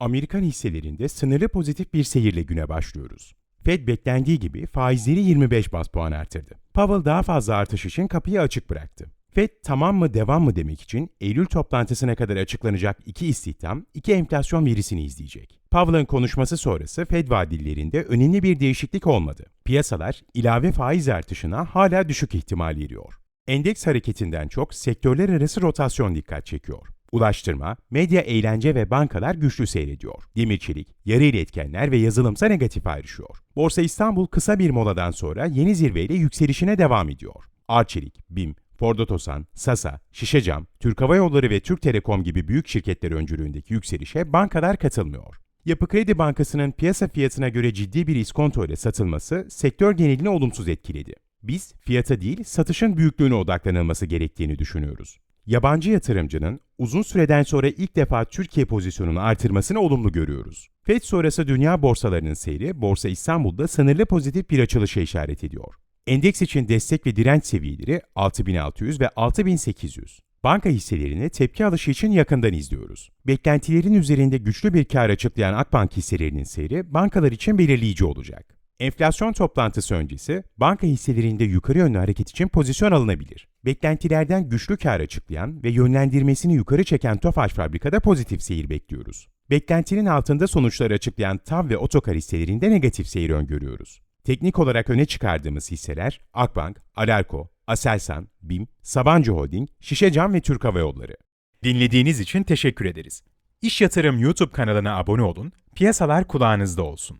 Amerikan hisselerinde sınırlı pozitif bir seyirle güne başlıyoruz. Fed beklendiği gibi faizleri 25 bas puan artırdı. Powell daha fazla artış için kapıyı açık bıraktı. Fed tamam mı devam mı demek için Eylül toplantısına kadar açıklanacak iki istihdam, iki enflasyon verisini izleyecek. Powell'ın konuşması sonrası Fed vadillerinde önemli bir değişiklik olmadı. Piyasalar ilave faiz artışına hala düşük ihtimal veriyor. Endeks hareketinden çok sektörler arası rotasyon dikkat çekiyor. Ulaştırma, medya, eğlence ve bankalar güçlü seyrediyor. Demir çelik, yarı iletkenler ve yazılımsa negatif ayrışıyor. Borsa İstanbul kısa bir moladan sonra yeni zirveyle yükselişine devam ediyor. Arçelik, BİM, Ford Otosan, Sasa, Şişecam, Türk Hava Yolları ve Türk Telekom gibi büyük şirketler öncülüğündeki yükselişe bankalar katılmıyor. Yapı Kredi Bankası'nın piyasa fiyatına göre ciddi bir iskonto ile satılması sektör genelini olumsuz etkiledi. Biz fiyata değil satışın büyüklüğüne odaklanılması gerektiğini düşünüyoruz. Yabancı yatırımcının uzun süreden sonra ilk defa Türkiye pozisyonunu artırmasını olumlu görüyoruz. FED sonrası dünya borsalarının seyri Borsa İstanbul'da sınırlı pozitif bir açılışa işaret ediyor. Endeks için destek ve direnç seviyeleri 6600 ve 6800. Banka hisselerini tepki alışı için yakından izliyoruz. Beklentilerin üzerinde güçlü bir kar açıklayan Akbank hisselerinin seyri bankalar için belirleyici olacak. Enflasyon toplantısı öncesi banka hisselerinde yukarı yönlü hareket için pozisyon alınabilir. Beklentilerden güçlü kar açıklayan ve yönlendirmesini yukarı çeken Tofaş Fabrika'da pozitif seyir bekliyoruz. Beklentinin altında sonuçları açıklayan TAV ve Otokar hisselerinde negatif seyir öngörüyoruz. Teknik olarak öne çıkardığımız hisseler Akbank, Alarko, Aselsan, BİM, Sabancı Holding, Şişecam ve Türk Hava Yolları. Dinlediğiniz için teşekkür ederiz. İş Yatırım YouTube kanalına abone olun, piyasalar kulağınızda olsun.